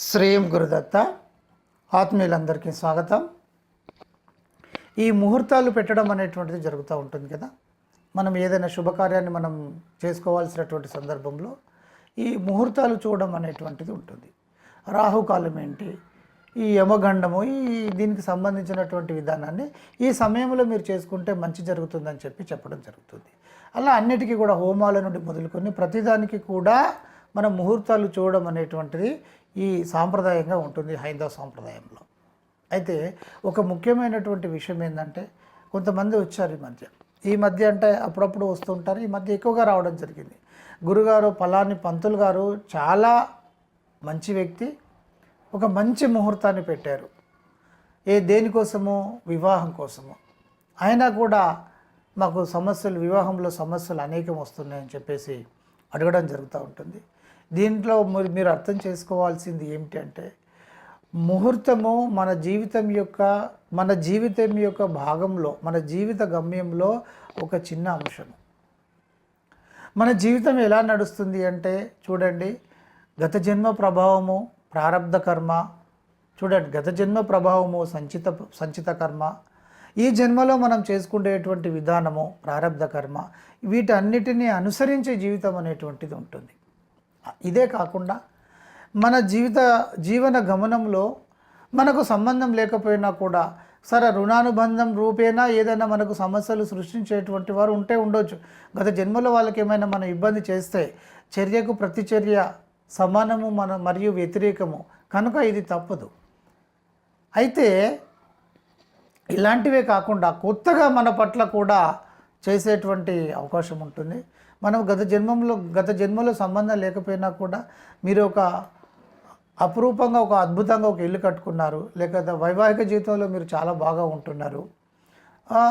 శ్రీం గురుదత్త ఆత్మీయులందరికీ స్వాగతం. ఈ ముహూర్తాలు పెట్టడం అనేటువంటిది జరుగుతూ ఉంటుంది కదా. మనం ఏదైనా శుభకార్యాన్ని మనం చేసుకోవాల్సినటువంటి సందర్భంలో ఈ ముహూర్తాలు చూడడం అనేటువంటిది ఉంటుంది. రాహుకాలం ఏంటి? ఈ యమగండము ఈ దీనికి సంబంధించినటువంటి విధానాన్ని ఈ సమయంలో మీరు చేసుకుంటే మంచి జరుగుతుందని చెప్పి చెప్పడం జరుగుతుంది. అలా అన్నిటికీ కూడా హోమాల నుండి మొదలుకొని ప్రతిదానికి కూడా మనం ముహూర్తాలు చూడడం అనేటువంటిది ఈ సాంప్రదాయంగా ఉంటుంది హైందవ సాంప్రదాయంలో. అయితే ఒక ముఖ్యమైనటువంటి విషయం ఏంటంటే కొంతమంది వచ్చారు ఈ మధ్య. ఈ మధ్య అంటే అప్పుడప్పుడు వస్తుంటారు ఈ మధ్య ఎక్కువగా రావడం జరిగింది. గురుగారు పలాని పంతులు గారు చాలా మంచి వ్యక్తి ఒక మంచి ముహూర్తాన్ని పెట్టారు. ఏ దేనికోసము వివాహం కోసము. అయినా కూడా మాకు సమస్యలు వివాహంలో సమస్యలు అనేకం వస్తున్నాయని చెప్పేసి అడగడం జరుగుతూ ఉంటుంది. దీంట్లో మరి మీరు అర్థం చేసుకోవాల్సింది ఏమిటి అంటే ముహూర్తము మన జీవితం యొక్క మన జీవితం యొక్క భాగంలో మన జీవిత గమ్యంలో ఒక చిన్న అంశం. మన జీవితం ఎలా నడుస్తుంది అంటే చూడండి గత జన్మ ప్రభావము ప్రారంధ కర్మ చూడండి గత జన్మ ప్రభావము సంచిత సంచిత కర్మ. ఈ జన్మలో మనం చేసుకునేటువంటి విధానము ప్రారంధ కర్మ. వీటన్నిటిని అనుసరించే జీవితం అనేటువంటిది ఉంటుంది. ఇదే కాకుండా మన జీవిత జీవన గమనంలో మనకు సంబంధం లేకపోయినా కూడా సరే రుణానుబంధం రూపేణా ఏదైనా మనకు సమస్యలు సృష్టించేటువంటి వారు ఉంటే ఉండొచ్చు. గత జన్మలో వాళ్ళకి ఏమైనా మనం ఇబ్బంది చేస్తే చర్యకు ప్రతిచర్య సమానము మన మరియు వ్యతిరేకము. కనుక ఇది తప్పదు. అయితే ఇలాంటివే కాకుండా కొత్తగా మన పట్ల కూడా చేసేటువంటి అవకాశం ఉంటుంది. మనం గత జన్మంలో గత జన్మలో సంబంధం లేకపోయినా కూడా మీరు ఒక అపురూపంగా ఒక అద్భుతంగా ఒక ఇల్లు కట్టుకున్నారు. లేకపోతే వైవాహిక జీవితంలో మీరు చాలా బాగా ఉంటున్నారు.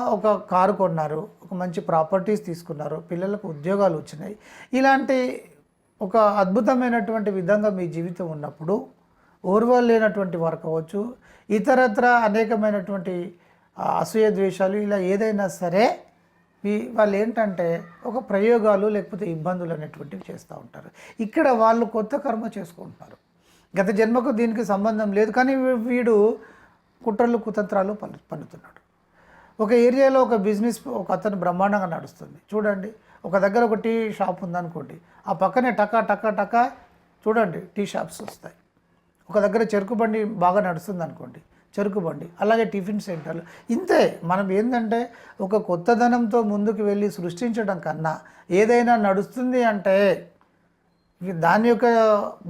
ఒక కారు కొన్నారు. ఒక మంచి ప్రాపర్టీస్ తీసుకున్నారు. పిల్లలకు ఉద్యోగాలు వచ్చినాయి. ఇలాంటి ఒక అద్భుతమైనటువంటి విధంగా మీ జీవితం ఉన్నప్పుడు ఓర్వలేనటువంటి వారు కావచ్చు ఇతరత్ర అనేకమైనటువంటి అసూయ ద్వేషాలు ఇలా ఏదైనా సరే వాళ్ళు ఏంటంటే ఒక ప్రయోగాలు లేకపోతే ఇబ్బందులు అనేటువంటివి చేస్తూ ఉంటారు. ఇక్కడ వాళ్ళు కొత్త కర్మ చేసుకుంటున్నారు గత జన్మకు దీనికి సంబంధం లేదు కానీ వీడు కుట్రలు కుతంత్రాలు పన్ను పన్నుతున్నాడు. ఒక ఏరియాలో ఒక బిజినెస్ ఒక అతను బ్రహ్మాండంగా నడుస్తుంది. చూడండి ఒక దగ్గర ఒక టీ షాప్ ఉందనుకోండి ఆ పక్కనే టకా టకా టకా చూడండి టీ షాప్స్ వస్తాయి. ఒక దగ్గర చెరుకు బండి బాగా నడుస్తుంది అనుకోండి చెరుకు బండి అలాగే టిఫిన్ సెంటర్లు. ఇంతే మనం ఏంటంటే ఒక కొత్తదనంతో ముందుకు వెళ్ళి సృష్టించడం కన్నా ఏదైనా నడుస్తుంది అంటే దాని యొక్క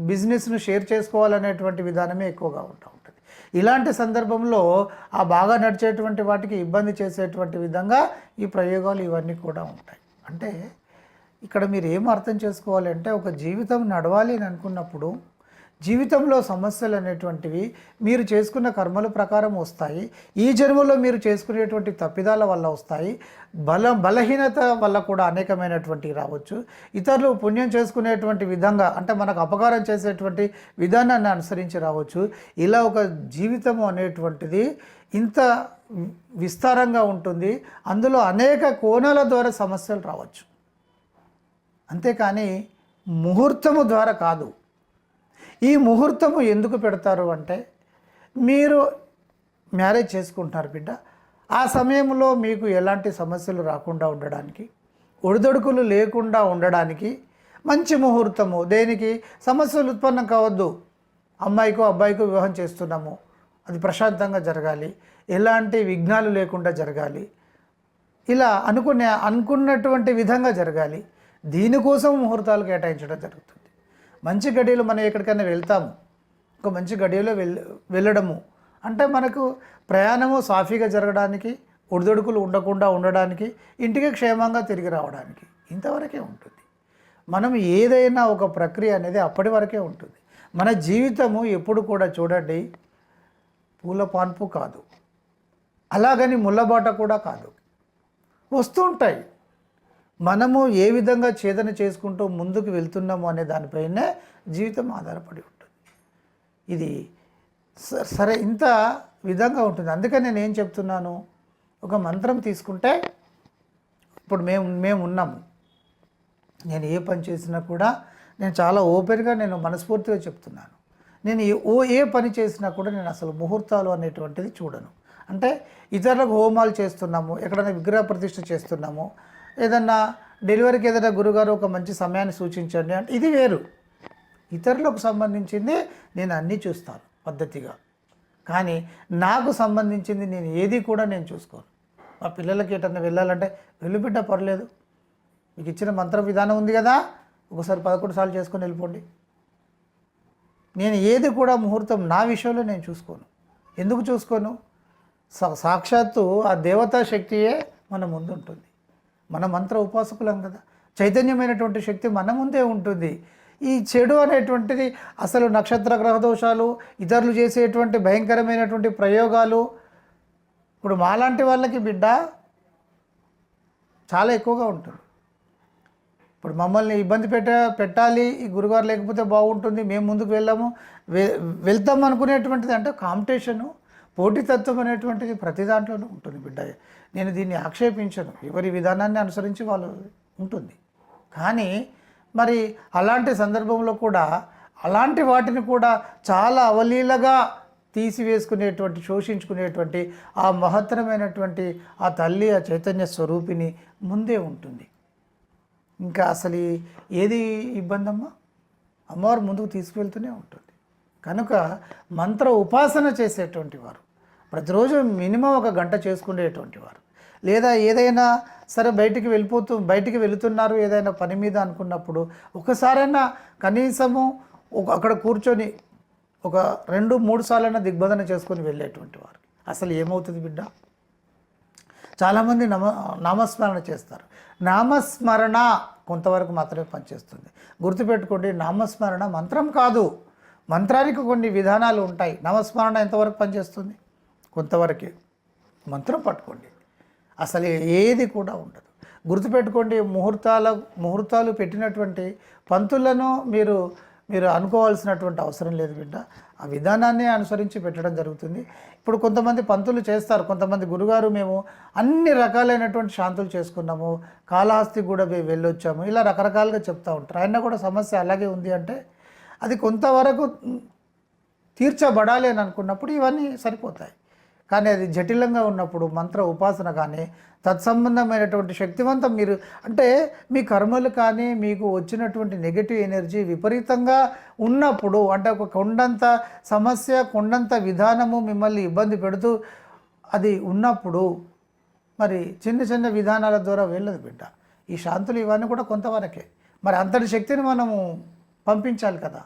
బిజినెస్ను షేర్ చేసుకోవాలనేటువంటి విధానమే ఎక్కువగా ఉంటా ఉంటుంది. ఇలాంటి సందర్భంలో ఆ బాగా నడిచేటువంటి వాటికి ఇబ్బంది చేసేటువంటి విధంగా ఈ ప్రయోగాలు ఇవన్నీ కూడా ఉంటాయి. అంటే ఇక్కడ మీరు ఏం అర్థం చేసుకోవాలి అంటే ఒక జీవితం నడవాలి అని అనుకున్నప్పుడు జీవితంలో సమస్యలు అనేటువంటివి మీరు చేసుకున్న కర్మల ప్రకారం వస్తాయి. ఈ జన్మలో మీరు చేసుకునేటువంటి తప్పిదాల వల్ల వస్తాయి. బల బలహీనత వల్ల కూడా అనేకమైనటువంటివి రావచ్చు. ఇతరులు పుణ్యం చేసుకునేటువంటి విధంగా అంటే మనకు అపకారం చేసేటువంటి విధానాన్ని అనుసరించి రావచ్చు. ఇలా ఒక జీవితము అనేటువంటిది ఇంత విస్తారంగా ఉంటుంది. అందులో అనేక కోణాల ద్వారా సమస్యలు రావచ్చు. అంతేకాని ముహూర్తము ద్వారా కాదు. ఈ ముహూర్తము ఎందుకు పెడతారు అంటే మీరు మ్యారేజ్ చేసుకుంటున్నారు బిడ్డ. ఆ సమయంలో మీకు ఎలాంటి సమస్యలు రాకుండా ఉండడానికి ఒడిదొడుకులు లేకుండా ఉండడానికి మంచి ముహూర్తము. దేనికి? సమస్యలు ఉత్పన్నం కావద్దు. అమ్మాయికో అబ్బాయికో వివాహం చేస్తున్నాము. అది ప్రశాంతంగా జరగాలి. ఎలాంటి విఘ్నాలు లేకుండా జరగాలి. ఇలా అనుకునే అనుకున్నటువంటి విధంగా జరగాలి. దీనికోసం ముహూర్తాలు కేటాయించడం జరుగుతుంది. మంచి గడియలు మనం ఎక్కడికైనా వెళ్తాము. ఒక మంచి గడియలో వెళ్ వెళ్ళడము. అంటే మనకు ప్రయాణము సాఫీగా జరగడానికి ఒడిదొడుకులు ఉండకుండా ఉండడానికి ఇంటికి క్షేమంగా తిరిగి రావడానికి ఇంతవరకే ఉంటుంది. మనం ఏదైనా ఒక ప్రక్రియ అనేది అప్పటి వరకే ఉంటుంది. మన జీవితము ఎప్పుడు కూడా చూడండి పూల పాన్పు కాదు. అలాగని ముళ్ళబాట కూడా కాదు. వస్తూ ఉంటాయి. మనము ఏ విధంగా ఛేదన చేసుకుంటూ ముందుకు వెళ్తున్నాము అనే దానిపైనే జీవితం ఆధారపడి ఉంటుంది. ఇది సరే ఇంత విధంగా ఉంటుంది. అందుకని నేను ఏం చెప్తున్నాను? ఒక మంత్రం తీసుకుంటే ఇప్పుడు మేము మేము ఉన్నాము. నేను ఏ పని చేసినా కూడా నేను చాలా ఓపెన్గా నేను మనస్ఫూర్తిగా చెప్తున్నాను. నేను ఏ- ఓ ఏ పని చేసినా కూడా నేను అసలు ముహూర్తాలు అనేటువంటిది చూడను. అంటే ఇతరులకు హోమాలు చేస్తున్నాము ఎక్కడైనా విగ్రహ ప్రతిష్ఠ చేస్తున్నాము ఏదన్నా డెలివరీకి ఏదైనా గురుగారు ఒక మంచి సమయాన్ని సూచించండి అంటే ఇది వేరు. ఇతరులకు సంబంధించింది నేను అన్నీ చూస్తాను పద్ధతిగా. కానీ నాకు సంబంధించింది నేను ఏది కూడా నేను చూసుకోను. మా పిల్లలకి ఎటన్నా వెళ్ళాలంటే వెళ్ళు పర్లేదు. మీకు ఇచ్చిన మంత్ర విధానం ఉంది కదా ఒకసారి పదకొండు సార్లు చేసుకొని వెళ్ళిపోండి. నేను ఏది కూడా ముహూర్తం నా విషయంలో నేను చూసుకోను. ఎందుకు చూసుకోను? సాక్షాత్తు ఆ దేవతా శక్తియే మన ముందు ఉంటుంది మన మంత్ర ఉపాసకులం కదా. చైతన్యమైనటువంటి శక్తి మన ముందే ఉంటుంది. ఈ చెడు అనేటువంటిది అసలు నక్షత్ర గ్రహ దోషాలు ఇతరులు చేసేటువంటి భయంకరమైనటువంటి ప్రయోగాలు ఇప్పుడు మాలాంటి వాళ్ళకి బిడ్డ చాలా ఎక్కువగా ఉంటుంది. ఇప్పుడు మమ్మల్ని ఇబ్బంది పెట్ట పెట్టాలి ఈ గురుగారు లేకపోతే బాగుంటుంది మేము ముందుకు వెళ్ళాము వె వెళ్తాం అనుకునేటువంటిది అంటే కాంపిటీషను పోటీతత్వం అనేటువంటిది ప్రతి దాంట్లోనూ ఉంటుంది బిడ్డ. నేను దీన్ని ఆక్షేపించను. ఎవరి విధానాన్ని అనుసరించి వాళ్ళు ఉంటుంది. కానీ మరి అలాంటి సందర్భంలో కూడా అలాంటి వాటిని కూడా చాలా అవలీలగా తీసివేసుకునేటువంటి శోషించుకునేటువంటి ఆ మహత్తరమైనటువంటి ఆ తల్లి ఆ చైతన్య స్వరూపిణి ముందే ఉంటుంది. ఇంకా అసలు ఏది ఇబ్బందమ్మా? అమ్మవారు ముందుకు తీసుకువెళ్తూనే ఉంటుంది. కనుక మంత్ర ఉపాసన చేసేటువంటి వారు ప్రతిరోజు మినిమం ఒక గంట చేసుకునేటువంటి వారు. లేదా ఏదైనా సరే బయటికి వెళ్ళిపోతూ బయటికి వెళుతున్నారు ఏదైనా పని మీద అనుకున్నప్పుడు ఒకసారైనా కనీసము ఒక అక్కడ కూర్చొని ఒక రెండు మూడు సార్లైనా దిగ్బంధన చేసుకొని వెళ్ళేటువంటి వారు. అసలు ఏమవుతుంది బిడ్డ? చాలామంది నమ నామస్మరణ చేస్తారు. నామస్మరణ కొంతవరకు మాత్రమే పనిచేస్తుంది. గుర్తుపెట్టుకోండి నామస్మరణ మంత్రం కాదు. మంత్రానికి కొన్ని విధానాలు ఉంటాయి. నామస్మరణ ఎంతవరకు పనిచేస్తుంది? కొంతవరకే మంత్రం పట్టుకోండి. అసలు ఏది కూడా ఉండదు. గుర్తుపెట్టుకోండి ముహూర్తాల ముహూర్తాలు పెట్టినటువంటి పంతులను మీరు మీరు అనుకోవాల్సినటువంటి అవసరం లేదు బిడ్డ. ఆ విధానాన్ని అనుసరించి పెట్టడం జరుగుతుంది. ఇప్పుడు కొంతమంది పంతులు చేస్తారు. కొంతమంది గురుగారు మేము అన్ని రకాలైనటువంటి శాంతులు చేసుకున్నాము. కాళహస్తి కూడా మేము వెళ్ళొచ్చాము. ఇలా రకరకాలుగా చెప్తూ ఉంటారు. ఆయన కూడా సమస్య అలాగే ఉంది అంటే అది కొంతవరకు తీర్చబడాలి అని అనుకున్నప్పుడు ఇవన్నీ సరిపోతాయి. కానీ అది జటిలంగా ఉన్నప్పుడు మంత్ర ఉపాసన కానీ తత్సంబంధమైనటువంటి శక్తివంతం మీరు అంటే మీ కర్మలు కానీ మీకు వచ్చినటువంటి నెగటివ్ ఎనర్జీ విపరీతంగా ఉన్నప్పుడు అంటే ఒక కొండంత సమస్య కొండంత విధానము మిమ్మల్ని ఇబ్బంది పెడుతూ అది ఉన్నప్పుడు మరి చిన్న చిన్న విధానాల ద్వారా వెళ్ళదు బిడ్డ. ఈ శాంతులు ఇవన్నీ కూడా కొంతవరకే. మరి అంతటి శక్తిని మనము పంపించాలి కదా.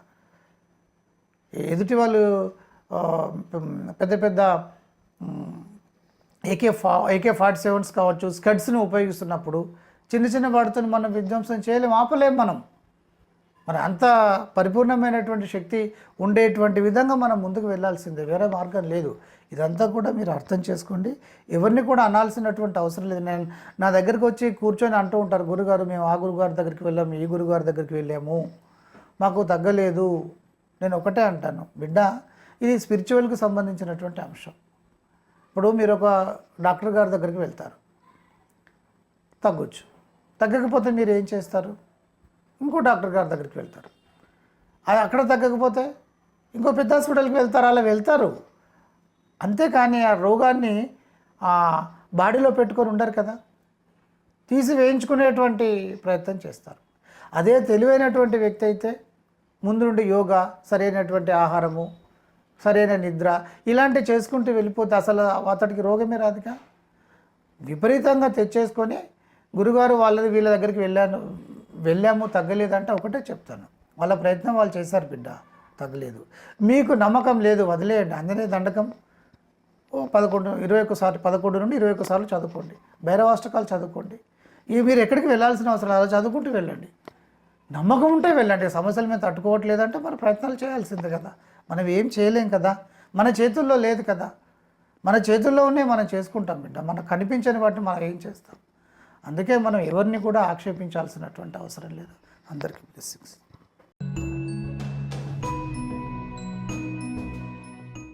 ఎదుటి వాళ్ళు పెద్ద పెద్ద ఏకే ఫా ఏకే ఫార్టీ సెవెన్స్ కావచ్చు స్కడ్స్ని ఉపయోగిస్తున్నప్పుడు చిన్న చిన్న వాటితో మనం విధ్వంసం చేయలేం ఆపలేం మనం. మరి అంత పరిపూర్ణమైనటువంటి శక్తి ఉండేటువంటి విధంగా మనం ముందుకు వెళ్ళాల్సిందే వేరే మార్గం లేదు. ఇదంతా కూడా మీరు అర్థం చేసుకోండి. ఎవరిని కూడా అనాల్సినటువంటి అవసరం లేదు. నేను నా దగ్గరికి వచ్చి కూర్చొని అంటూ ఉంటారు గురుగారు మేము ఆ గురుగారి దగ్గరికి వెళ్ళాము ఈ గురుగారి దగ్గరికి వెళ్ళాము. మాకు తగ్గలేదు. నేను ఒకటే అంటాను బిడ్డ ఇది స్పిరిచువల్కి సంబంధించినటువంటి అంశం. ఇప్పుడు మీరు ఒక డాక్టర్ గారి దగ్గరికి వెళ్తారు. తగ్గొచ్చు. తగ్గకపోతే మీరు ఏం చేస్తారు? ఇంకో డాక్టర్ గారి దగ్గరికి వెళ్తారు. అది అక్కడ తగ్గకపోతే ఇంకో పెద్ద హాస్పిటల్కి వెళ్తారు అలా వెళ్తారు. అంతేకాని ఆ రోగాన్ని ఆ బాడీలో పెట్టుకొని ఉండరు కదా. తీసి వేయించుకునేటువంటి ప్రయత్నం చేస్తారు. అదే తెలివైనటువంటి వ్యక్తి అయితే ముందు నుండి యోగా సరైనటువంటి ఆహారము సరైన నిద్ర ఇలాంటివి చేసుకుంటూ వెళ్ళిపోతే అసలు అతడికి రోగమే రాదుగా? విపరీతంగా తెచ్చేసుకొని గురుగారు వాళ్ళది వీళ్ళ దగ్గరికి వెళ్ళాను వెళ్ళాము తగ్గలేదంటే ఒకటే చెప్తాను. వాళ్ళ ప్రయత్నం వాళ్ళు చేశారు బిడ్డ తగ్గలేదు. మీకు నమ్మకం లేదు వదిలేయండి అందునే దండకం. ఓ పదకొండు ఇరవై ఒక్కసారి పదకొండు నుండి ఇరవై ఒక్కసార్లు చదువుకోండి. భైరవాష్టకాలు చదువుకోండి. ఇవి మీరు ఎక్కడికి వెళ్ళాల్సిన అవసరం అలా చదువుకుంటూ వెళ్ళండి. నమ్మకం ఉంటే వెళ్ళండి. సమస్యలు మేము తట్టుకోవట్లేదంటే మన ప్రయత్నాలు చేయాల్సిందే కదా. మనం ఏం చేయలేం కదా. మన చేతుల్లో లేదు కదా. మన చేతుల్లో ఉన్నాయి మనం చేసుకుంటాం బిడ్డ. మనకు కనిపించని వాటిని మనం ఏం చేస్తాం? అందుకే మనం ఎవరిని కూడా ఆక్షేపించాల్సినటువంటి అవసరం లేదు. అందరికీ బ్లెస్సింగ్స్